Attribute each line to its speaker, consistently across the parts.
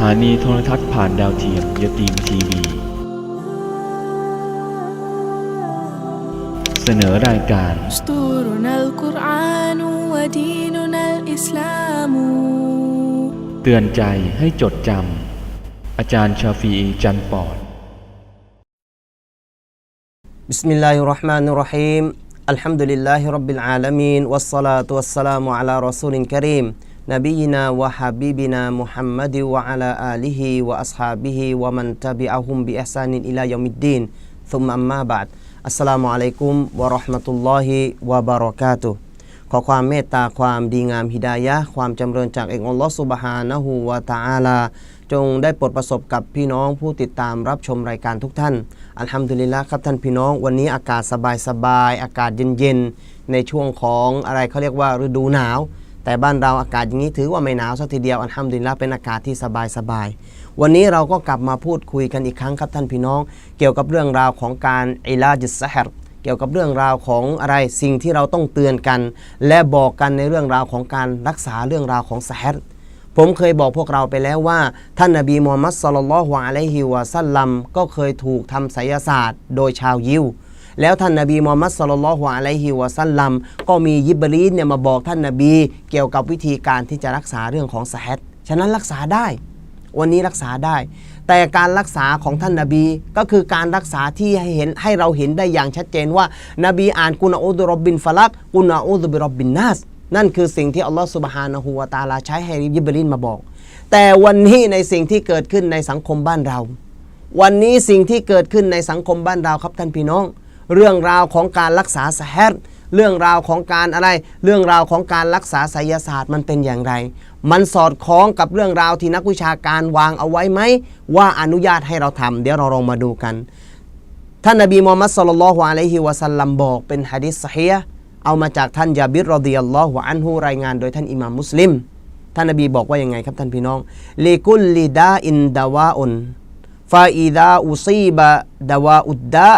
Speaker 1: ถานีโทรทัศน์ผ่านดาวเทียมยตีมทีวี เสนอรายการ
Speaker 2: دستورنا القرآن وديننا الإسلام
Speaker 1: เตือนใจให้จดจำ อาจารย์ชาฟีอีจันปอด
Speaker 3: بسم الله الرحمن الرحيم الحمد لله رب العالمين والصلاة والسلام على رسول كريم نبينا وحبيبنا محمد وعلى آله وأصحابه ومن تبعهم بإحسان إلى يوم الدين ثم أما بعد السلام عليكم ورحمة الله وبركاته ขอความเมตตาความดีงามฮิดายะห์ความจำเริญจากเอกอัลลอฮฺสุบฮานะฮูวะตะอาลา จงได้โปรดประสบกับพี่น้องผู้ติดตามรับชมรายการทุกท่าน อัลฮัมดุลิลละครับท่านพี่น้อง วันนี้อากาศสบายสบายๆอากาศเย็นๆ ในช่วงของอะไรเขาเรียกว่าฤดูหนาว แต่บ้านเราอากาศอย่างนี้ถือว่าไม่หนาวสักทีเดียวอัลฮัมดุลิลละเป็นอากาศที่สบายสบายๆวันนี้เราก็กลับมาพูดคุยกันอีกครั้งครับท่านพี่น้อง เกี่ยวกับเรื่องราวของการอิลาจิสซะฮรเกี่ยวกับเรื่องราวของอะไรสิ่งที่เราต้องเตือนกัน และบอกกันในเรื่องราวของการรักษาเรื่องราวของสฮัดผมเคยบอกพวกเราไปแล้วว่า ท่านนบีมูฮัมมัดสลลัลลอฮุอะลัยฮิวะซัลลัมก็เคยถูกทำไสยศาสตร์ โดยชาวยิว แล้วท่านนบีมูฮัมมัดสลลัลฮุอะลัยฮิวะซัลลัมก็มียิบรีนเนี่ยมาบอกท่านนบี เกี่ยวกับวิธีการที่จะรักษาเรื่องของสฮัดฉะนั้นรักษาได้ วันนี้รักษาได้ แต่การรักษาของท่านนาบีก็คือการรักษาที่ให้เห็นให้เราเห็นได้อย่างชัดเจนว่านบีอ่านกุนอูดุรบบินฟลักกุนอูดุบิรบบินนัสนั่นคือสิ่งที่อัลลอฮฺสุบฮานะฮูวะตาลาใช้ให้ยิบรินมาบอก แต่วันนี้ในสิ่งที่เกิดขึ้นในสังคมบ้านเรา วันนี้สิ่งที่เกิดขึ้นในสังคมบ้านเราครับท่านพี่น้อง เรื่องราวของการรักษาสะฮัดเรื่องราวของการอะไร เรื่องราวของการรักษาไสยศาสตร์มันเป็นอย่างไร มันสอดคล้องกับเรื่องราวที่นักวิชาการวางเอาไว้ไหม ว่าอนุญาตให้เราทำเดี๋ยวเราลองมาดูกัน ท่านนบีมูฮัมมัดสุลลัลลอฮุอะลัยฮิวะสัลลัมบอกเป็นฮะดิษสฮียเอามาจากท่านยาบิรรอดิยัลลอฮุอันฮุรายงานโดยท่านอิหม่ามมุสลิม ท่านนบีบอกว่ายังไงครับท่านพี่น้องลิกุลลิดาอินดาวาอุนฟาอิดาอุซีบะดาวาอุดดา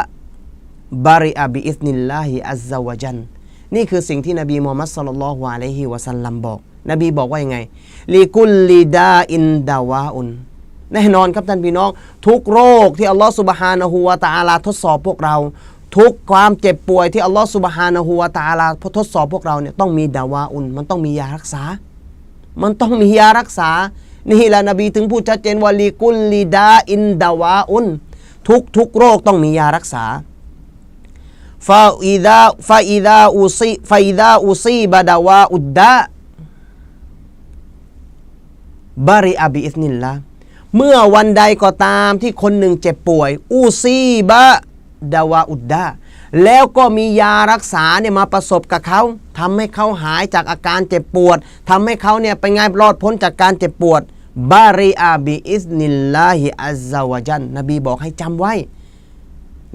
Speaker 3: บาริอาบิอิสนิลลาฮิอัลซาวจันนี่คือสิ่งที่นบีมูฮัมมัดสลลัลลอฮุอะลัยฮิวะสัลลัมบอก นบีบอกว่ายังไงลิกุลลิดาอินดาวาอุนแน่นอนครับท่านพี่น้อง ทุกโรคที่อัลลอฮฺสุบฮานะฮูวะตะอาลาทดสอบพวกเรา ทุกความเจ็บป่วยที่อัลลอฮฺสุบฮานะฮูวะตะอาลาทดสอบพวกเราเนี่ยต้องมีดาวาอุนมันต้องมียารักษา มันต้องมียารักษา นี่แหละนบีถึงพูดชัดเจนว่าลิกุลลิดาอินดาวาอุนทุกทุกโรคต้องมียารักษา ฟาอิดาฟาอิดาอุซีฟาอิดาอุซีบะดาวาอุดดะบาริอาบิอิสนิลละเมื่อวันใดก็ตามที่คนหนึ่งเจ็บป่วย อูซีบะดาวาอุดดะแล้วก็มียารักษาเนี่ยมาประสบกับเขาทำให้เขาหายจากอาการเจ็บปวดทำให้เขาเนี่ยไปไงรอดพ้นจากการเจ็บปวดบาริอาบิอิสนิลลาฮิอัลซาวะจันนบีบอกให้จำไว้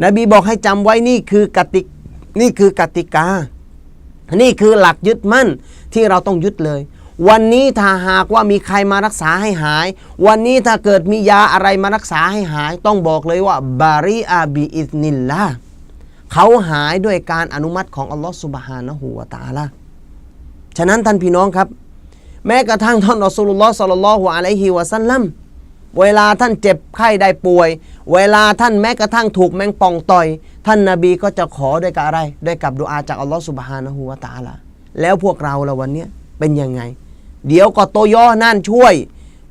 Speaker 3: นบีบอกให้จำไว้นี่คือกติกนี่คือกติกา นี่คือหลักยึดมั่นที่เราต้องยึดเลย วันนี้ถ้าหากว่ามีใครมารักษาให้หาย วันนี้ถ้าเกิดมียาอะไรมารักษาให้หาย ต้องบอกเลยว่าบาริอาบิอิสนิลละเขาหายด้วยการอนุมัติของอัลลอฮฺสุบฮานะฮูวะตาลาฉะนั้นท่านพี่น้องครับ แม้กระทั่งท่านอัสลุลลอฮ์สัลลัลลอฮุอะลัยฮิวะสัลลัมเวลาท่านเจ็บไข้ได้ป่วย เวลาท่านแม้กระทั่งถูกแมงป่องต่อย ท่านนาบีก็จะขอด้วยกับอะไร ด้วยกับดุอาจากอัลลอฮฺสุบฮานะฮูวะตาลาแล้วพวกเราละวันนี้เป็นยังไง เดี๋ยวก็โตย่อนั่นช่วย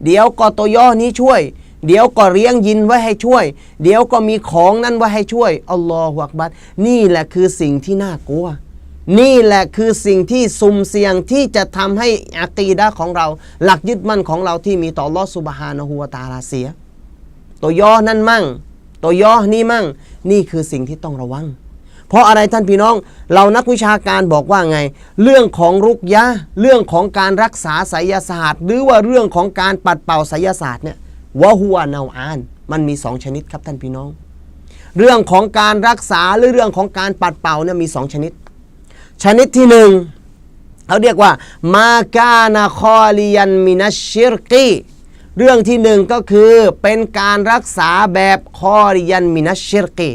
Speaker 3: เดี๋ยวก็โตย่อนี้ช่วย เดี๋ยวก็เลี้ยงยินไว้ให้ช่วย เดี๋ยวก็มีของนั้นไว้ให้ช่วยอัลลอฮฺอักบัดนี่แหละคือสิ่งที่น่ากลัวนี่แหละคือสิ่งที่สุ่มเสี่ยงที่จะทำให้อากีดะของเรา หลักยึดมั่นของเราที่มีต่ออัลลอฮฺสุบฮานะฮูวะตาลาเสีย ตัวย่อนั่นมั่ง ตัวย่อนี่มั่ง นี่คือสิ่งที่ต้องระวัง เพราะอะไรท่านพี่น้อง เรานักวิชาการบอกว่าไง เรื่องของรุกยะ เรื่องของการรักษาไสยศาสตร์ หรือว่าเรื่องของการปัดเป่าไสยศาสตร์เนี่ยวะฮัวนาอาน มันมีสองชนิดครับท่านพี่น้อง เรื่องของการรักษาหรือเรื่องของการปัดเป่าเนี่ยมีสองชนิด ชนิดที่หนึ่งเขาเรียกว่า มาคานาคอลียันมินัชชิรกี เรื่องที่หนึ่งก็คือเป็นการรักษาแบบคอลียันมินัชชิรกี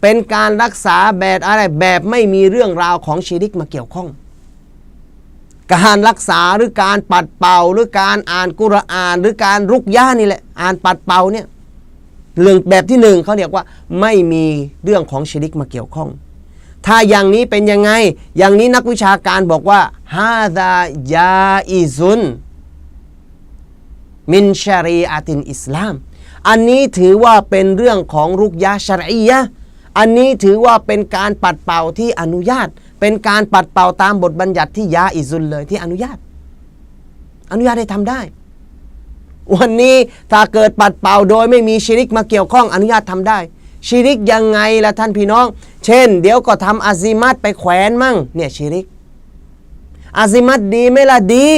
Speaker 3: เป็นการรักษาแบบอะไรแบบไม่มีเรื่องราวของชีริกมาเกี่ยวข้อง การรักษาหรือการปัดเป่าหรือการอ่านกุรอาน หรือการรุกย่านี่แหละอ่านปัดเป่าเนี่ยเรื่องแบบที่หนึ่งเขาเรียกว่าไม่มีเรื่องของชิริกมาเกี่ยวข้อง ถ้าอย่างนี้เป็นยังไง อย่างนี้นักวิชาการบอกว่าฮาดายาอิซุน มินชารีอาตินอิสลาม อันนี้ถือว่าเป็นเรื่องของรุกยะชารียะอันนี้ถือว่าเป็นการปัดเป่าที่อนุญาต เป็นการปัดเป่าตามบทบัญญัติที่ยาอิซุนเลยที่อนุญาต อนุญาตให้ทำได้ วันนี้ถ้าเกิดปัดเป่าโดยไม่มีชิริกมาเกี่ยวข้องอนุญาตทำได้ ชิริกยังไงล่ะท่านพี่น้อง เช่น เดี๋ยวก็ทำอาซิมัตไปแขวนมั่งเนี่ยชิริกอาซิมัตดีไหมล่ะดี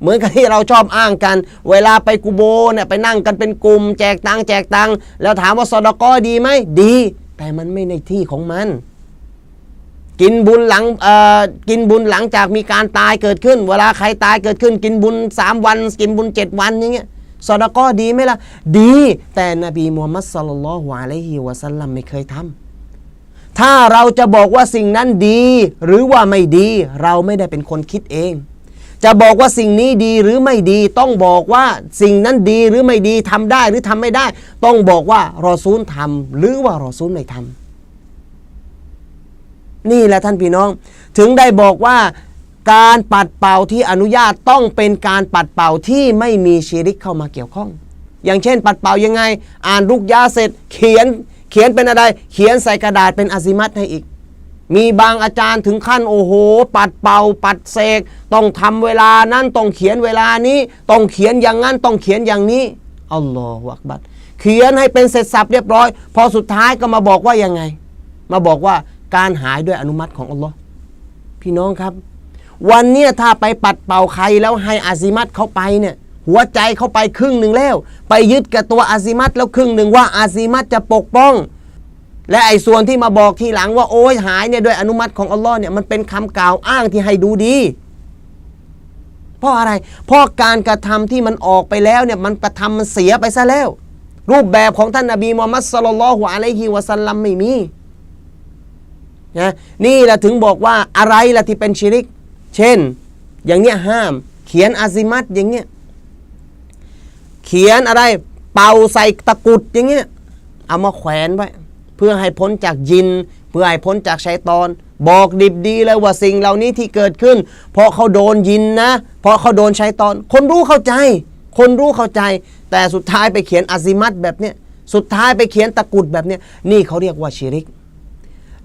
Speaker 3: เหมือนกับที่เราชอบอ้างกัน เวลาไปกูโบเนี่ยไปนั่งกันเป็นกลุ่ม แจกตังค์แจกตังค์แล้วถามว่าสอดกอดีไหมดี แต่มันไม่ในที่ของมัน กินบุญหลังเอ่อกินบุญหลังจากมีการตายเกิดขึ้น เวลาใครตายเกิดขึ้น กินบุญ 3 วัน กินบุญ 7 วันอย่างเงี้ยสอดกอดีไหมล่ะ ดี แต่นบีมูฮัมมัดสลลัลลอฮุอะลัยฮิวะสัลลัมไม่เคยทำถ้าเราจะบอกว่าสิ่งนั้นดี หรือว่าไม่ดี เราไม่ได้เป็นคนคิดเอง จะบอกว่าสิ่งนี้ดีหรือไม่ดี ต้องบอกว่าสิ่งนั้นดีหรือไม่ดีทำได้หรือทำไม่ได้ ต้องบอกว่ารอซูลทำหรือว่ารอซูลไม่ทำนี่แหละท่านพี่น้อง ถึงได้บอกว่าการปัดเป่าที่อนุญาตต้องเป็นการปัดเป่าที่ไม่มีชีริกเข้ามาเกี่ยวข้อง อย่างเช่น ปัดเป่ายังไง อ่านรุกยาเสร็จ เขียนเขียนเป็นอะไร เขียนใส่กระดาษเป็นอาซิมัตให้อีก มีบางอาจารย์ถึงขั้นโอ้โห ปัดเป่า ปัดเสก ต้องทำเวลานั้นต้องเขียนเวลานี้ ต้องเขียนอย่างนั้นต้องเขียนอย่างนี้อัลลอฮฺอักบัดเขียนให้เป็นเสร็จสับเรียบร้อย พอสุดท้ายก็มาบอกว่ายังไง มาบอกว่าการหายด้วยอนุมัติของอัลลอฮ์พี่น้องครับ วันนี้ถ้าไปปัดเป่าใครแล้วให้อาซิมัตเขาไปเนี่ยหัวใจเข้าไปครึ่งหนึ่งแล้ว ไปยึดกับตัวอาซิมัตแล้วครึ่งหนึ่งว่าอาซิมัตจะปกป้อง และไอ้ส่วนที่มาบอกทีหลังว่าโอ้ยหายเนี่ยด้วยอนุมัติของอัลลอฮ์เนี่ยมันเป็นคำกล่าวอ้างที่ให้ดูดี เพราะอะไร เพราะการกระทำที่มันออกไปแล้วเนี่ยมันกระทำมันเสียไปซะแล้ว รูปแบบของท่านนบีมูฮัมมัดสลลัลอฮุอะลัยฮิวะสัลลัมไม่มีนะนี่แหละถึงบอกว่าอะไรล่ะที่เป็นชิริก เช่น อย่างเนี้ยห้าม เขียนอาซิมัตอย่างเงี้ยเขียนอะไร เป่าใส่ตะกุดอย่างเงี้ยเอามาแขวนไว้ เพื่อให้พ้นจากยิน เพื่อให้พ้นจากชัยตอน บอกดิบดีเลยว่าสิ่งเหล่านี้ที่เกิดขึ้น เพราะเขาโดนยินนะ เพราะเขาโดนชัยตอน คนรู้เข้าใจ คนรู้เข้าใจ แต่สุดท้ายไปเขียนอาซิมัตแบบเนี้ยสุดท้ายไปเขียนตะกุดแบบเนี้ยนี่เขาเรียกว่าชิริก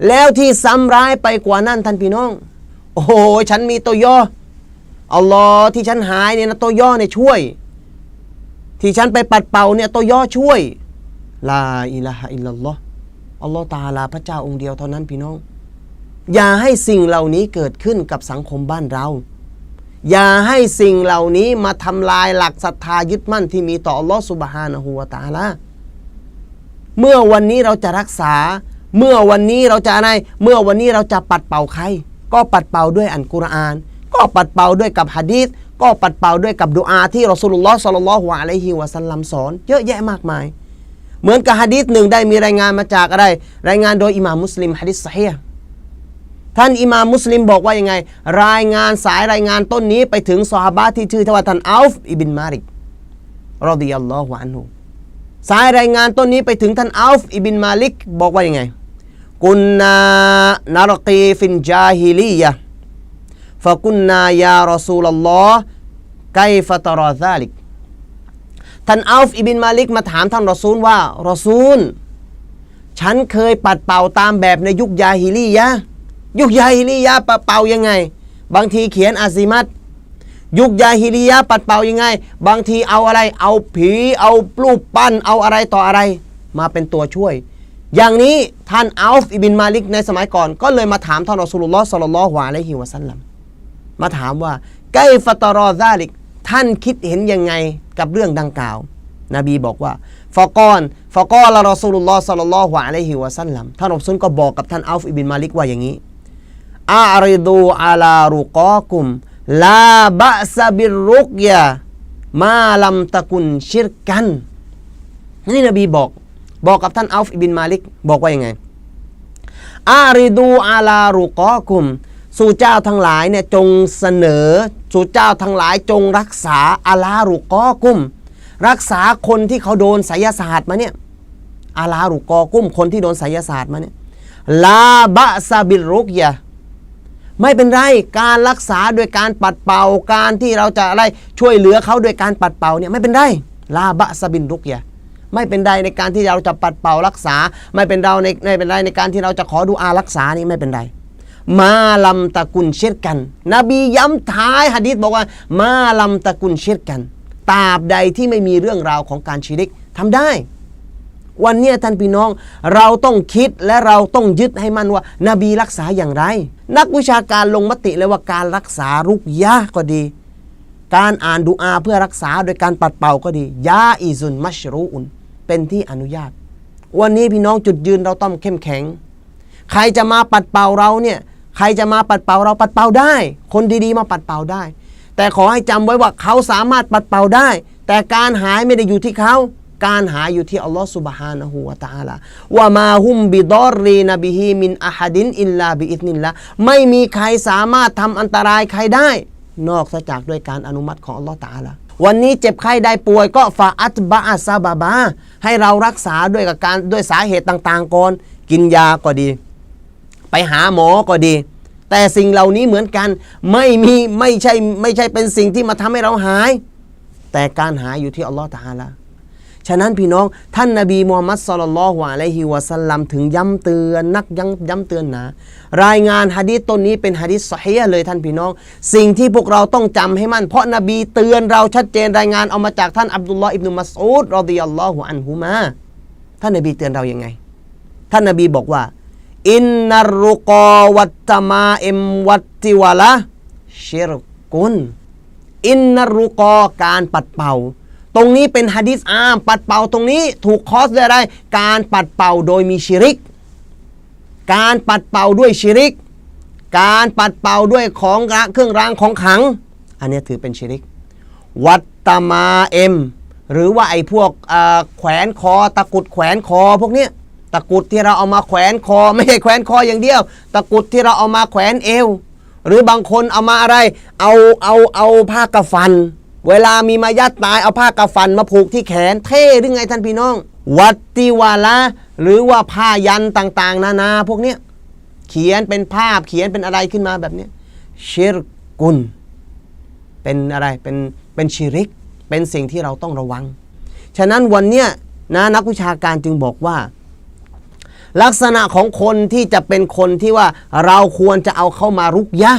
Speaker 3: แล้วที่ซ้ำร้ายไปกว่านั้นท่านพี่น้อง โอ้โหฉันมีตัวย่ออัลลอฮ์ที่ฉันหายเนี่ยนะตัวย่อเนี่ยช่วย ที่ฉันไปปัดเป่าเนี่ยตัวย่อช่วยลาอิลาฮะอิลลัลลอฮ์ อัลลอฮ์ตาลาพระเจ้าองค์เดียวเท่านั้นพี่น้อง อย่าให้สิ่งเหล่านี้เกิดขึ้นกับสังคมบ้านเรา อย่าให้สิ่งเหล่านี้มาทำลายหลักศรัทธายึดมั่นที่มีต่ออัลลอฮ์สุบฮานะฮูวะตาลาเมื่อวันนี้เราจะรักษา เมื่อวันนี้เราจะอะไร เมื่อวันนี้เราจะปัดเป่าใคร ก็ปัดเป่าด้วยอันกุรอาน ก็ปัดเป่าด้วยกับฮะดีษก็ปัดเป่าด้วยกับดุอาที่รอสูลุลลอฮ์สัลลัลลอฮุอะลัยฮิวะสัลลัมสอน เยอะแยะมากมาย เหมือนกับฮะดีษหนึ่งได้มีรายงานมาจากอะไร รายงานโดยอิหม่ามมุสลิมฮะดีษซอฮีห์ท่านอิหม่ามมุสลิมบอกว่ายังไง รายงานสายรายงานต้นนี้ไปถึงซอฮาบะที่ชื่อว่าท่านอัลฟอิบินมาริกรอดิยัลลอฮุอันฮุสายรายงานต้นนี้ไปถึงท่านอัลฟอิบินมาลิกบอกว่ายังไงกุนนานารกีฟินจาฮิลียะฟะกุนนายารอซูลลลอฮ์ไกฟะตรอซาลิก ท่านอัลฟอิบินมาลิกมาถามท่านรอซูลว่ารอซูล ฉันเคยปัดเป่าตามแบบในยุคยาฮิลียะยุคยาฮิลียะปัดเป่ายังไง บางทีเขียนอาซิมัตยุคยาฮิลียะปัดเป่ายังไง บางทีเอาอะไร เอาผี เอารูปปั้น เอาอะไรต่ออะไร มาเป็นตัวช่วย อย่างนี้ท่านอัลฟอิบินมาลิกในสมัยก่อน ก็เลยมาถามท่านรอสูลุลลอฮ์สัลลัลลอฮุอะลัยฮิวะสัลลัมมาถามว่าไกฟตรอซาลิกท่านคิดเห็นยังไง กับเรื่องดังกล่าว นบีบอกว่าฟะกอนฟะกอนละรอสูลุลลอฮ์สัลลัลลอฮุอะลัยฮิวะสัลลัมท่านรอซูลก็บอกกับท่านอัลฟอิบินมาลิกว่าอย่างนี้อาริดูอาลารุกอกุมลาบะซะบิรรุกยะมาลัมตะกุนชิรกันนี่นบีบอกบอกกับท่านอัลฟอิบินมาลิกบอกว่ายังไงอาริดูอาลารุกอกุม สู่เจ้าทั้งหลายเนี่ยจงเสนอ สู่เจ้าทั้งหลายจงรักษาอาลารุกอกุ้ม รักษาคนที่เขาโดนไสยศาสตร์มาเนี่ยอาลารุกอกุ้มคนที่โดนไสยศาสตร์มาเนี่ยลาบะซาบิรุกยะไม่เป็นไรการรักษาโดยการปัดเป่าการที่เราจะอะไรช่วยเหลือเขาโดยการปัดเป่าเนี่ยไม่เป็นไรลาบะซาบินรุกยะไม่เป็นไรในการที่เราจะปัดเป่ารักษา ไม่เป็นเราในไม่เป็นไรในการที่เราจะขอดูอารักษานี่ไม่เป็นไร มาลำตะกุนเชิดกัน นบีย้ำท้ายหะดีษบอกว่า มาลำตะกุนเชิดกันตราบใดที่ไม่มีเรื่องราวของการชิริกทำได้ วันนี้ท่านพี่น้องเราต้องคิดและเราต้องยึดให้มั่นว่า นบีรักษาอย่างไร นักวิชาการลงมติเลยว่าการรักษารุกยะก็ดี การอ่านดุอาเพื่อรักษาโดยการปัดเป่าก็ดียาอิซุนมัชรูอุนเป็นที่อนุญาต วันนี้พี่น้องจุดยืนเราต้องเข้มแข็ง ใครจะมาปัดเป่าเราเนี่ย ใครจะมาปัดเป่าเราปัดเป่าได้ คนดีๆมาปัดเป่าได้ แต่ขอให้จำไว้ว่าเขาสามารถปัดเป่าได้ แต่การหายไม่ได้อยู่ที่เขาการหายอยู่ที่อัลลอฮฺสุบฮานะฮูวะตาลาว่ามาฮุมบิดอรรีนบิฮีมินอะฮัดินอิลลาบิอิทนิลละไม่มีใครสามารถทำอันตรายใครได้ นอกจากด้วยการอนุมัติของอัลลอฮฺตาลาวันนี้เจ็บไข้ได้ป่วยก็ฟาอัตบะอัสซาบาบาให้เรารักษาด้วยกับการด้วยสาเหตุต่างๆก่อนกินยาก็ดี ไปหาหมอก็ดี แต่สิ่งเหล่านี้เหมือนกันไม่มีไม่ใช่ไม่ใช่เป็นสิ่งที่มาทำให้เราหาย แต่การหายอยู่ที่อัลลอฮฺตะอาลาฉะนั้นพี่น้องท่านนาบีมูฮัมมัดสุลลัลลอฮุอะลัยฮิวะสัลลัมถึงย้ำเตือนนักย้ำย้ำเตือนหนารายงานฮะดีษต้นนี้เป็นฮะดีษสอฮียะเลยท่านพี่น้อง สิ่งที่พวกเราต้องจำให้มั่นเพราะนบีเตือนเราชัดเจนรายงานเอามาจากท่านอับดุลลอฮ์อิบนุมัสอูดรอดิยัลลอฮุอันฮุมาท่านนบีเตือนเรายังไง ท่านนบีบอกว่า อินนารุกอวัตตมาเอมวัตติวะละชิรกุนอินนารุกอการปัดเป่า ตรงนี้เป็นฮะดิษอามปัดเป่าตรงนี้ถูกคอสด้วยอะไร การปัดเป่าโดยมีชิริก การปัดเป่าด้วยชิริก การปัดเป่าด้วยของรเครื่องรางของขัง อันนี้ถือเป็นชิริก วัตตมาเอ็มหรือว่าไอ้พวกแขวนคอตะกุดแขวนคอพวกเนี้ย ตะกุดที่เราเอามาแขวนคอ ไม่ใช่แขวนคออย่างเดียว ตะกุดที่เราเอามาแขวนเอว หรือบางคนเอามาอะไร เอาเอาเอาผ้ากระฟัน เวลามีมายัดตายเอาผ้ากระฟันมาผูกที่แขน เท่หรือไงท่านพี่น้อง วัตติวาละหรือว่าผ้ายันต่างๆ นานาพวกเนี้ยเขียนเป็นภาพเขียนเป็นอะไรขึ้นมาแบบเนี้ยชิรกุนเป็นอะไรเป็นเป็นชิริก เป็นสิ่งที่เราต้องระวัง ฉะนั้นวันเนี้ยนะนักวิชาการจึงบอกว่า ลักษณะของคนที่จะเป็นคนที่ว่าเราควรจะเอาเข้ามารุกยะ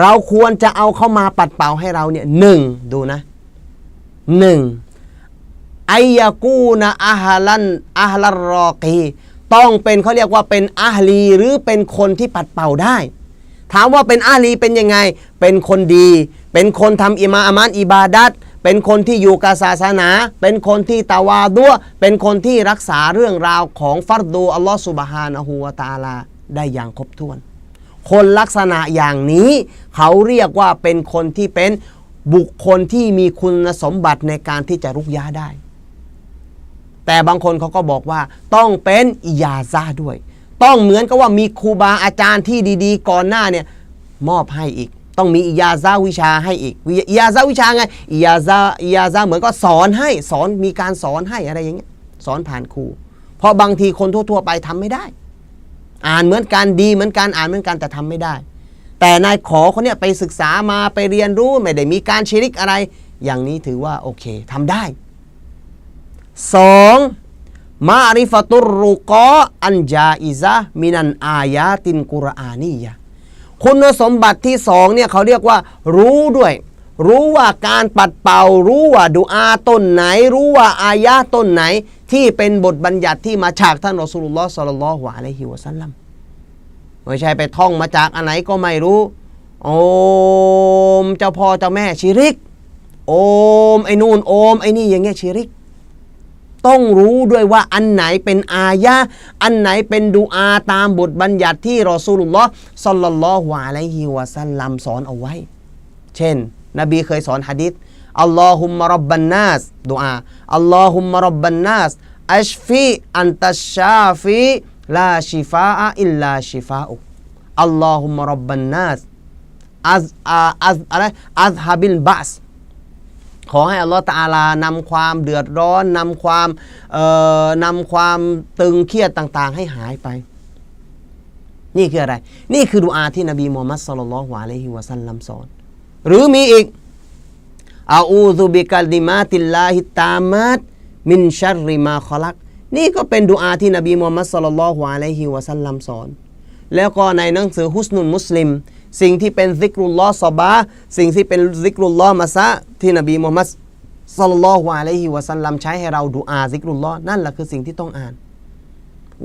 Speaker 3: เราควรจะเอาเข้ามาปัดเป่าให้เราเนี่ยหนึ่งดูนะหนึ่งไอยากูนะอาฮลันอาฮลรอกีต้องเป็นเขาเรียกว่าเป็นอาฮลีหรือเป็นคนที่ปัดเป่าได้ ถามว่าเป็นอาลีเป็นยังไง เป็นคนดี เป็นคนทำอิมาอามานอิบาดัต เป็นคนที่อยู่กับศาสนา เป็นคนที่ตาวาดัวเป็นคนที่รักษาเรื่องราวของฟัรดูอัลลอฮฺสุบฮานะฮูวะตาลาได้อย่างครบถ้วน คนลักษณะอย่างนี้ เขาเรียกว่าเป็นคนที่เป็นบุคคลที่มีคุณสมบัติในการที่จะรุกยาได้ แต่บางคนเขาก็บอกว่าต้องเป็นอิยาซาด้วย ต้องเหมือนกับว่ามีครูบาอาจารย์ที่ดี ๆ ก่อนหน้าเนี่ยมอบให้อีก ต้องมีอิยาซาวิชาให้อีกวิอิยาซาวิชาไงอิยาซาอิยาซาเหมือนก็สอนให้สอนมีการสอนให้อะไรอย่างเงี้ยสอนผ่านครู เพราะบางทีคนทั่ว ๆ ไปทำไม่ได้ อ่านเหมือนกันดีเหมือนกันอ่านเหมือนกันแต่ทำไม่ได้ แต่นายขอคนเนี้ยไปศึกษามาไปเรียนรู้ไม่ได้มีการชิริกอะไร อย่างนี้ถือว่าโอเคทำได้สองมาริฟตุรรุกออันจาอิซะมินันอายาตินกุรอานียะ คุณสมบัติที่สองเนี่ยเขาเรียกว่า รู้ด้วย รู้ว่าการปัดเป่า รู้ว่าดุอาต้นไหน รู้ว่าอายะต้นไหน ที่เป็นบทบัญญัติที่มาจากท่านรอสูลุลลอฮ์สัลลัลลอฮุอะลัยฮิวะสัลลัมไม่ใช่ไปท่องมาจากอันไหนก็ไม่รู้ โอมเจ้าพ่อเจ้าแม่ชิริก โอมไอ้นู่นโอมไอ้นี่อย่างเงี้ยชิริก ต้องรู้ด้วยว่าอันไหนเป็นอายะอันไหนเป็นดูอาตามบทบัญญัติที่รอซูลุลลอฮ์สัลลัลลอฮุอะลัยฮิวะสัลลัมสอนเอาไว้ เช่น นบีเคยสอนหะดิษอัลลอฮุมมะรับบันนัสดูอาอัลลอฮุมมะรับบันนัสอัชฟีอันตัชชาฟีลาชิฟาอิลลาชิฟาอุอัลลอฮุมะรับบันนัสอัซอะไรอัซฮาบิลบัส ขอให้อัลลอฮฺตะอาลานำความเดือดร้อนนำความเอ่อนำความตึงเครียดต่าง ๆ ให้หายไป นี่คืออะไร นี่คือดุอาที่นบีมูฮัมมัดสุลลัลลอฮุอะลัยฮิวะสัลลัมสอน หรือมีอีกอาอูซุบิกัลดิมาติลลาฮิตามัดมินชัรริมาคอลัก นี่ก็เป็นดุอาที่นบีมูฮัมมัดสุลลัลลอฮุอะลัยฮิวะสัลลัมสอน แล้วก็ในหนังสือฮุสนุนมุสลิม สิ่งที่เป็นซิกรุลลอฮ์ซอบาสิ่งที่เป็นซิกรุลลอฮ์มะซะที่นบีมูฮัมมัดศ็อลลัลลอฮุอะลัยฮิวะสัลลัมใช้ให้เราดูอาซิกรุลลอฮ์นั่นแหละคือสิ่งที่ต้องอ่าน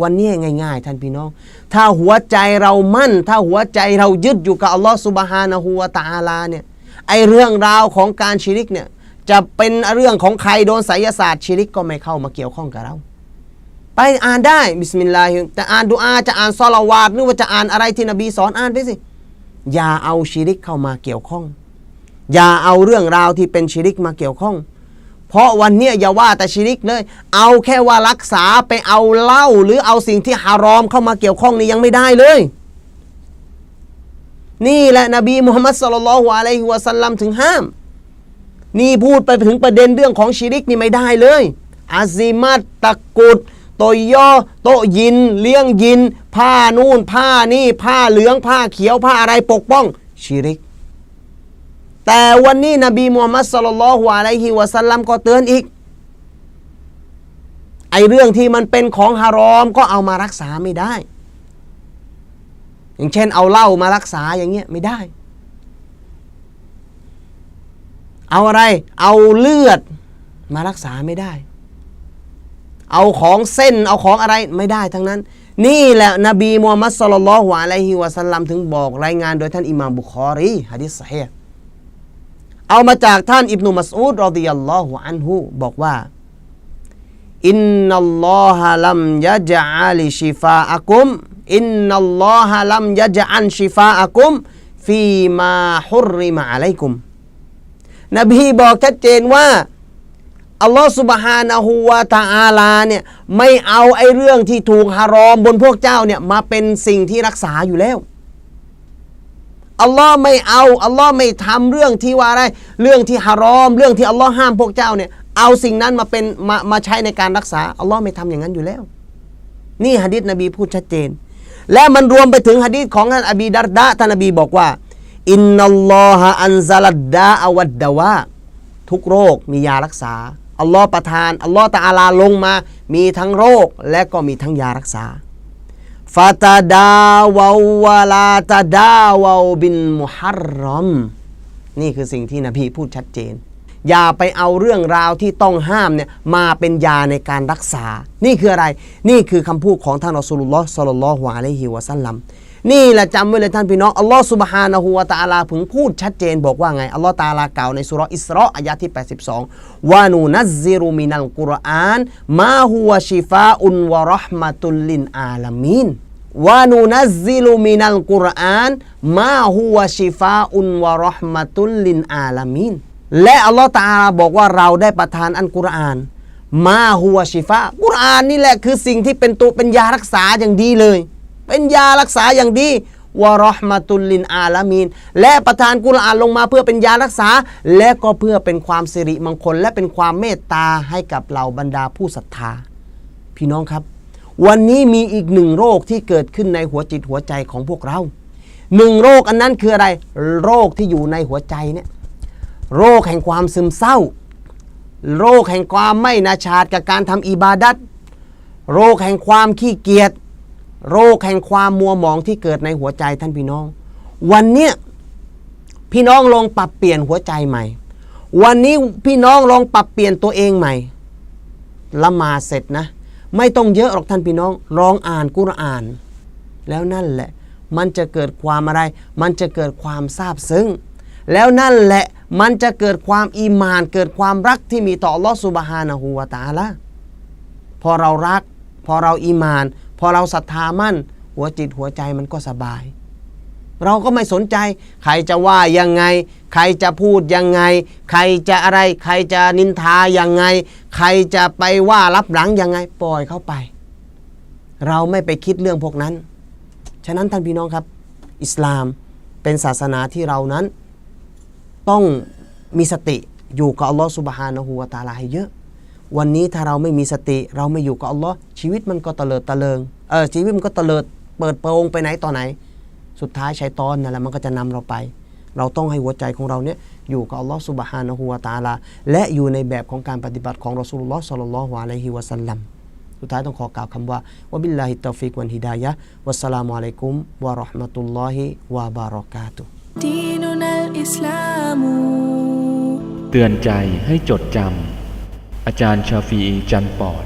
Speaker 3: วันนี้ง่าย ๆ ท่านพี่น้อง ถ้าหัวใจเรามั่น ถ้าหัวใจเรายึดอยู่กับอัลลอฮ์ซุบฮานะฮูวะตาลาเนี่ยไอเรื่องราวของการชิริกเนี่ยจะเป็นเรื่องของใครโดนไสยศาสตร์ชิริกก็ไม่เข้ามาเกี่ยวข้องกับเรา ไปอ่านได้บิสมิลลาฮิจะอ่านดุอาจะอ่านซอลาวาดหรือว่าจะอ่านอะไรที่นบีสอนอ่านไปสิ อย่าเอาชิริกเข้ามาเกี่ยวข้อง อย่าเอาเรื่องราวที่เป็นชิริกมาเกี่ยวข้อง เพราะวันนี้อย่าว่าแต่ชิริกเลย เอาแค่ว่ารักษาไปเอาเหล้าหรือเอาสิ่งที่ฮารอมเข้ามาเกี่ยวข้องนี่ยังไม่ได้เลย นี่แหละนบีมุฮัมมัดสุลลัลฮุอะลัยฮิวะสัลลัมถึงห้าม นี่พูดไปถึงประเด็นเรื่องของชิริกนี่ไม่ได้เลยอาซิมัตตะกุดโตยย่อโตยิน เลี้ยงยิน ผ้านู่นผ้านี่ผ้าเหลืองผ้าเขียวผ้าอะไรปกป้องชิริก แต่วันนี้นบีมูฮัมมัดสลลัลลอฮุอะลัยฮิวะสัลลัมก็เตือนอีก ไอเรื่องที่มันเป็นของฮารอมก็เอามารักษาไม่ได้ อย่างเช่นเอาเหล้ามารักษาอย่างเงี้ยไม่ได้ เอาอะไร เอาเลือดมารักษาไม่ได้ เอาของเส้นเอาของอะไรไม่ได้ทั้งนั้น นี่แหละนบีมูฮัมมัดสุลลัลฮุอะลัยฮิวะสัลลัมถึงบอกรายงานโดยท่านอิหม่ามบุคอรีฮะดิษสะฮีเอามาจากท่านอิบนุมัสอูดรอดิยัลลอฮุอันฮุบอกว่าอินนัลลอฮะลัมยะจอัลชิฟาอะกุมอินนัลลอฮะลัมยะจอันชิฟาอะกุมฟีมาฮุรริมะอะลัยกุมนบีบอกชัดเจนว่า อัลลอฮ์สุบฮานะฮูวาตาอาลาเนี่ยไม่เอาไอ้เรื่องที่ถูกฮารอมบนพวกเจ้าเนี่ยมาเป็นสิ่งที่รักษาอยู่แล้วอัลลอฮ์ไม่เอาอัลลอฮ์ไม่ทำเรื่องที่ว่าอะไรเรื่องที่ฮารอม เรื่องที่อัลลอฮ์ห้ามพวกเจ้าเนี่ยเอาสิ่งนั้นมาเป็นมามาใช้ในการรักษาอัลลอฮ์ไม่ทำอย่างนั้นอยู่แล้ว นี่ฮะดิษนบีพูดชัดเจน และมันรวมไปถึงฮะดิษของท่านอบีดารดะท่านนบีบอกว่าอินนัลลอฮะอันซาลัดดาอวัดดาวะทุกโรคมียารักษา อัลลอฮ์ประทานอัลลอฮ์ตะอาลาลงมา มีทั้งโรคและก็มีทั้งยารักษาฟาตาดาวาวาลาตาดาวาบินมุฮัรรอม นี่คือสิ่งที่นบีพูดชัดเจน อย่าไปเอาเรื่องราวที่ต้องห้ามเนี่ยมาเป็นยาในการรักษา นี่คืออะไร นี่คือคำพูดของท่านรอสูลุลลอฮ์สลลัลลอฮุอะลัยฮิวะสัลลัม นี่แหละจำไว้เลยท่านพี่น้องอัลลอฮ์สุบฮานะฮูวะตะอาลาพึงพูดชัดเจนบอกว่าไงอัลลอฮ์ตาลากล่าวในสุรอิสเราะอายะที่ 82 วานูนัซซิรุมินัลกุรอานมาฮุวชิฟาอุนวะรห์มะตุลลินอาลามีนวานูนัซซิลุมินัลกุรอานมาฮุวชิฟาอุนวะรห์มะตุลลินอาลามีนและอัลลอฮ์ตาลาบอกว่าเราได้ประทานอันกุรอาน มาฮุวชิฟากุรอานนี่แหละคือสิ่งที่เป็นตัวเป็นยารักษาอย่างดีเลย เป็นยารักษาอย่างดีวะราะห์มะตุลลินอาลามีน และประทานกุรอานลงมาเพื่อเป็นยารักษา และก็เพื่อเป็นความสิริมงคล และเป็นความเมตตาให้กับเหล่าบรรดาผู้ศรัทธา พี่น้องครับ วันนี้มีอีกหนึ่งโรคที่เกิดขึ้นในหัวจิตหัวใจของพวกเราหนึ่งโรคอันนั้นคืออะไร โรคที่อยู่ในหัวใจเนี่ยโรคแห่งความซึมเศร้า โรคแห่งความไม่นาชาดกับการทำอิบาดัตโรคแห่งความขี้เกียจ โรคแห่งความมัวหมองที่เกิดในหัวใจท่านพี่น้อง วันเนี้ยพี่น้องลองปรับเปลี่ยนหัวใจใหม่ วันนี้พี่น้องลองปรับเปลี่ยนตัวเองใหม่ละมาเสร็จนะ ไม่ต้องเยอะหรอกท่านพี่น้องลองอ่านกุรอาน แล้วนั่นแหละ มันจะเกิดความอะไร มันจะเกิดความซาบซึ้งแล้วนั่นแหละมันจะเกิดความอีมาน เกิดความรักที่มีต่อลอสุบฮานะฮูวาตาละพอเรารัก พอเราอีมาน พอเราศรัทธามั่น หัวจิตหัวใจมันก็สบาย เราก็ไม่สนใจ ใครจะว่ายังไง ใครจะพูดยังไง ใครจะอะไร ใครจะนินทายังไง ใครจะไปว่ารับหลังยังไงปล่อยเข้าไป เราไม่ไปคิดเรื่องพวกนั้น ฉะนั้นท่านพี่น้องครับ อิสลามเป็นศาสนาที่เรานั้น ต้องมีสติอยู่กับอัลลอฮ์สุบฮานะฮูวะตะอาลาให้เยอะ วันนี้ถ้าเราไม่มีสติ เราไม่อยู่กับอัลลอฮ์ชีวิตมันก็เตลิดตะเลิงเออชีวิตมันก็เตลิดเปิดโปงไปไหนต่อไหน สุดท้ายชัยตอนนั่นแหละมันก็จะนำเราไป เราต้องให้หัวใจของเราเนี่ยอยู่กับอัลลอฮ์สุบฮานะฮูวาตาลา และอยู่ในแบบของการปฏิบัติของรอสูลุลลอฮ์สัลลัลลอฮุอะลัยฮิวะสัลลัมสุดท้ายต้องขอกล่าวคำว่าวะบิลลาฮิตอฟิกวันฮิดายะวัสสลามุอะลัยกุมวะราะห์มะตุลลอฮิวะบารอกาตุดี
Speaker 2: นุนัลอิสลาม
Speaker 1: เตือนใจให้จดจำ อาจารย์ชาฟีจันปอด